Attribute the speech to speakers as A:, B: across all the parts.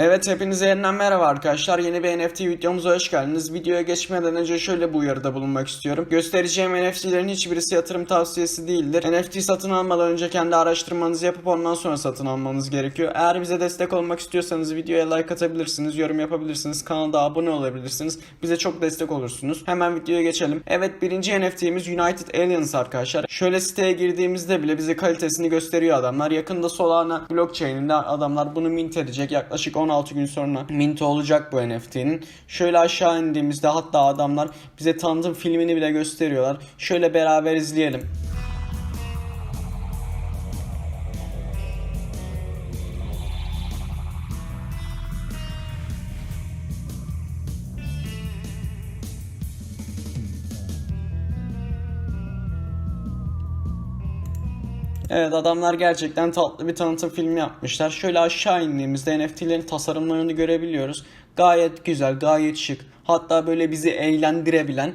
A: Evet hepinize yeniden merhaba arkadaşlar. Yeni bir NFT videomuza hoş geldiniz. Videoya geçmeden önce şöyle bu uyarıda bulunmak istiyorum. Göstereceğim NFT'lerin hiçbirisi yatırım tavsiyesi değildir. NFT satın almadan önce kendi araştırmanızı yapıp ondan sonra satın almanız gerekiyor. Eğer bize destek olmak istiyorsanız videoya like atabilirsiniz, yorum yapabilirsiniz, kanala abone olabilirsiniz. Bize çok destek olursunuz. Hemen videoya geçelim. Evet birinci NFT'miz United Aliens arkadaşlar. Şöyle siteye girdiğimizde bile bize kalitesini gösteriyor adamlar. Yakında Solana blockchain'inde adamlar bunu mint edecek. Yaklaşık 16 gün sonra mint olacak bu NFT'nin. Şöyle aşağı indiğimizde hatta adamlar bize tanıtım filmini bile gösteriyorlar. Şöyle beraber izleyelim. Evet adamlar gerçekten tatlı bir tanıtım filmi yapmışlar. Şöyle aşağı indiğimizde NFT'lerin tasarımlarını görebiliyoruz. Gayet güzel, gayet şık. Hatta böyle bizi eğlendirebilen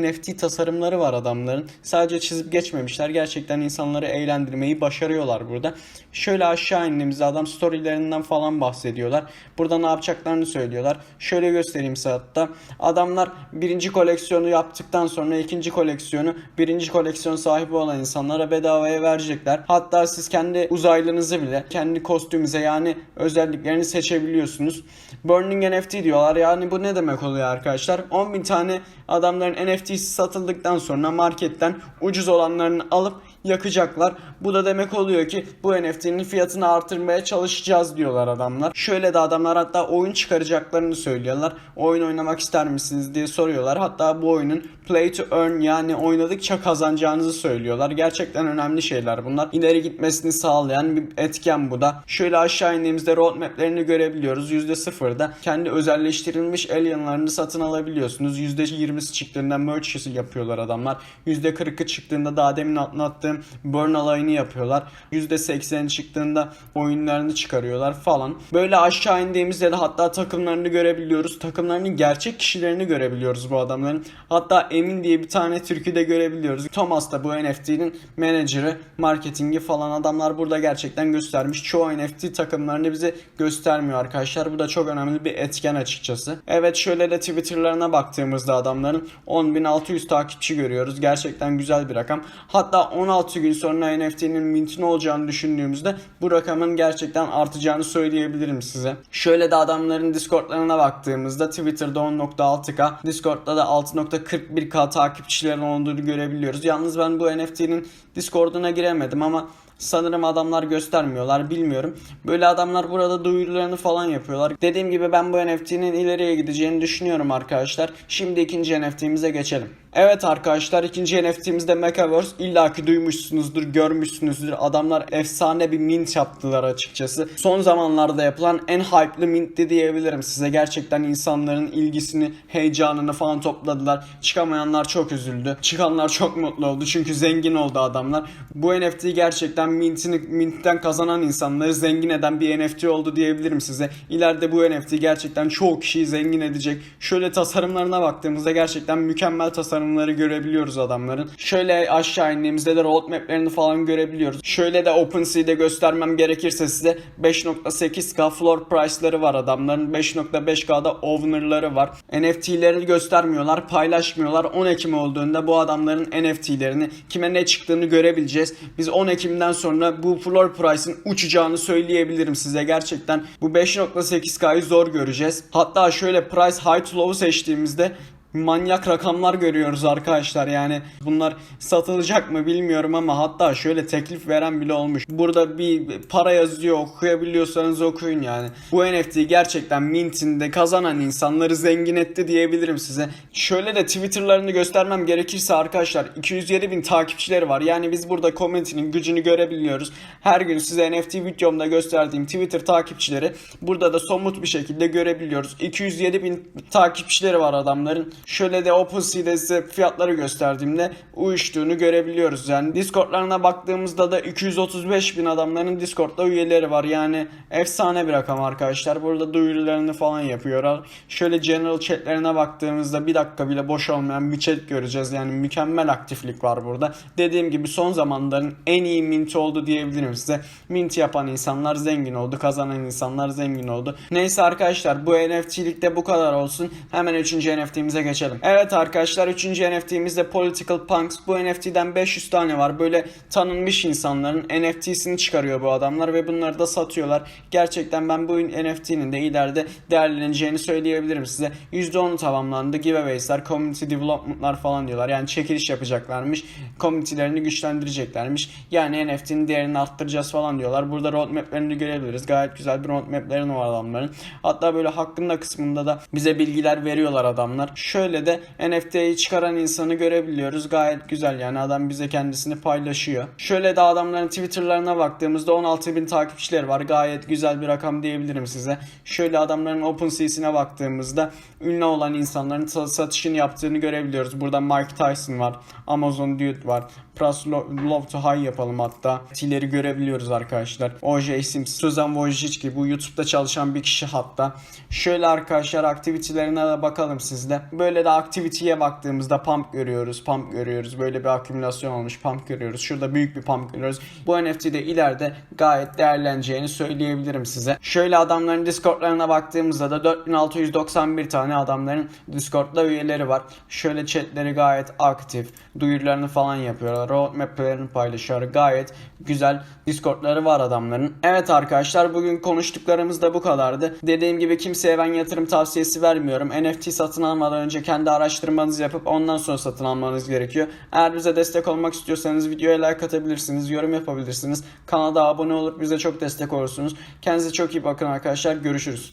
A: NFT tasarımları var adamların. Sadece çizip geçmemişler. Gerçekten insanları eğlendirmeyi başarıyorlar burada. Şöyle aşağı indiğimizde adam storylerinden falan bahsediyorlar. Burada ne yapacaklarını söylüyorlar. Şöyle göstereyim size hatta. Adamlar birinci koleksiyonu yaptıktan sonra ikinci koleksiyonu birinci koleksiyon sahibi olan insanlara bedavaya verecekler. Hatta siz kendi uzaylınızı bile kendi kostümünüze yani özelliklerini seçebiliyorsunuz. Burning NFT diyorlar. Yani bu ne demek oluyor arkadaşlar? 10.000 tane adamların NFT'si satıldıktan sonra marketten ucuz olanlarını alıp yakacaklar. Bu da demek oluyor ki bu NFT'nin fiyatını artırmaya çalışacağız diyorlar adamlar. Şöyle de adamlar hatta oyun çıkaracaklarını söylüyorlar. Oyun oynamak ister misiniz diye soruyorlar. Hatta bu oyunun play to earn yani oynadıkça kazanacağınızı söylüyorlar. Gerçekten önemli şeyler bunlar. İleri gitmesini sağlayan bir etken bu da. Şöyle aşağı indiğimizde roadmap'lerini görebiliyoruz. %0'da kendi özelleştirilmiş alienlarını satın alabiliyorsunuz. %20'si çıktığında merch yapıyorlar adamlar. %40'ı çıktığında daha demin anlattığım burn alayını yapıyorlar. %80 çıktığında oyunlarını çıkarıyorlar falan. Böyle aşağı indiğimizde de hatta takımlarını görebiliyoruz. Takımlarının gerçek kişilerini görebiliyoruz bu adamların. Hatta Emin diye bir tane türkü de görebiliyoruz. Thomas da bu NFT'nin menajeri, marketingi falan adamlar burada gerçekten göstermiş. Çoğu NFT takımlarını bize göstermiyor arkadaşlar. Bu da çok önemli bir etken açıkçası. Evet şöyle de Twitter'larına baktığımızda adamların 10.600 takipçi görüyoruz. Gerçekten güzel bir rakam. Hatta 16 gün sonra NFT'nin mintin olacağını düşündüğümüzde bu rakamın gerçekten artacağını söyleyebilirim size. Şöyle de adamların Discord'larına baktığımızda Twitter'da 10.6k, Discord'da da 6.41k takipçilerin olduğunu görebiliyoruz. Yalnız ben bu NFT'nin Discord'una giremedim ama Sanırım adamlar göstermiyorlar bilmiyorum. Böyle adamlar burada duyurularını falan yapıyorlar. Dediğim gibi ben bu NFT'nin ileriye gideceğini düşünüyorum arkadaşlar. Şimdi ikinci NFT'mize geçelim. Evet arkadaşlar ikinci NFT'mizde Metaverse illaki duymuşsunuzdur, görmüşsünüzdür. Adamlar efsane bir mint yaptılar açıkçası. Son zamanlarda yapılan en hype'lı mintti diyebilirim size. Gerçekten insanların ilgisini, heyecanını falan topladılar. Çıkamayanlar çok üzüldü. Çıkanlar çok mutlu oldu çünkü zengin oldu adamlar. Bu NFT gerçekten mintini, mintten kazanan insanları zengin eden bir NFT oldu diyebilirim size. İleride bu NFT gerçekten çoğu kişiyi zengin edecek. Şöyle tasarımlarına baktığımızda gerçekten mükemmel tasarımları görebiliyoruz adamların. Şöyle aşağı indiğimizde de roadmaplerini falan görebiliyoruz. Şöyle de OpenSea'de göstermem gerekirse size 5.8K floor price'ları var adamların. 5.5K'da owner'ları var. NFT'leri göstermiyorlar, paylaşmıyorlar. 10 Ekim olduğunda bu adamların NFT'lerini kime ne çıktığını görebileceğiz. Biz 10 Ekim'den sonra bu floor price'ın uçacağını söyleyebilirim size. Gerçekten bu 5.8K'yı zor göreceğiz. Hatta şöyle price high to low seçtiğimizde manyak rakamlar görüyoruz arkadaşlar yani bunlar satılacak mı bilmiyorum ama hatta şöyle teklif veren bile olmuş. Burada bir para yazıyor okuyabiliyorsanız okuyun yani. Bu NFT gerçekten mintinde kazanan insanları zengin etti diyebilirim size. Şöyle de Twitter'larını göstermem gerekirse arkadaşlar 207 bin takipçileri var. Yani biz burada community'nin gücünü görebiliyoruz. Her gün size NFT videomda gösterdiğim Twitter takipçileri burada da somut bir şekilde görebiliyoruz. 207 bin takipçileri var adamların. Şöyle de OpenSea'de size fiyatları gösterdiğimde uyuştuğunu görebiliyoruz. Yani Discord'larına baktığımızda da 235 bin adamların Discord'da üyeleri var. Yani efsane bir rakam arkadaşlar. Burada duyurularını falan yapıyorlar. Şöyle general chatlerine baktığımızda bir dakika bile boş olmayan bir chat göreceğiz. Yani mükemmel aktiflik var burada. Dediğim gibi son zamanların en iyi mint oldu diyebilirim size. Mint yapan insanlar zengin oldu. Kazanan insanlar zengin oldu. Neyse arkadaşlar bu NFT'likte bu kadar olsun. Hemen 3. NFT'mize geçelim. Evet arkadaşlar 3. NFT'miz de Political Punks. Bu NFT'den 500 tane var. Böyle tanınmış insanların NFT'sini çıkarıyor bu adamlar ve bunları da satıyorlar. Gerçekten ben bu NFT'nin de ileride değerleneceğini söyleyebilirim size. %10'u tamamlandı. Giveaways'ler, community development'lar falan diyorlar. Yani çekiliş yapacaklarmış. Community'lerini güçlendireceklermiş. Yani NFT'nin değerini arttıracağız falan diyorlar. Burada roadmap'lerini görebiliriz. Gayet güzel bir roadmap'lerin var adamların. Hatta böyle hakkında kısmında da bize bilgiler veriyorlar adamlar. Şöyle de NFT'yi çıkaran insanı görebiliyoruz. Gayet güzel yani adam bize kendisini paylaşıyor. Şöyle de adamların Twitter'larına baktığımızda 16 bin takipçileri var. Gayet güzel bir rakam diyebilirim size. Şöyle adamların OpenSea'sine baktığımızda ünlü olan insanların sa- satışını yaptığını görebiliyoruz. Burada Mike Tyson var. Amazon Dude var. Lo- Love to High yapalım hatta. Tileri görebiliyoruz arkadaşlar. OJ Simpson, Susan Wojcicki bu YouTube'da çalışan bir kişi hatta. Şöyle arkadaşlar aktivitelerine de bakalım sizde. Böyle de aktiviteye baktığımızda pump görüyoruz. Pump görüyoruz. Böyle bir akümülasyon olmuş pump görüyoruz. Şurada büyük bir pump görüyoruz. Bu NFT'de ileride gayet değerleneceğini söyleyebilirim size. Şöyle adamların Discord'larına baktığımızda da 4691 tane adamların Discord'da üyeleri var. Şöyle chatleri gayet aktif. Duyurularını falan yapıyorlar. Roadmap'lerini paylaşıyorlar. Gayet güzel Discord'ları var adamların. Evet arkadaşlar bugün konuştuklarımız da bu kadardı. Dediğim gibi kimseye ben yatırım tavsiyesi vermiyorum. NFT satın almadan önce kendi araştırmanızı yapıp ondan sonra satın almanız gerekiyor. Eğer bize destek olmak istiyorsanız videoya like atabilirsiniz, yorum yapabilirsiniz. Kanala abone olup bize çok destek olursunuz. Kendinize çok iyi bakın arkadaşlar. Görüşürüz.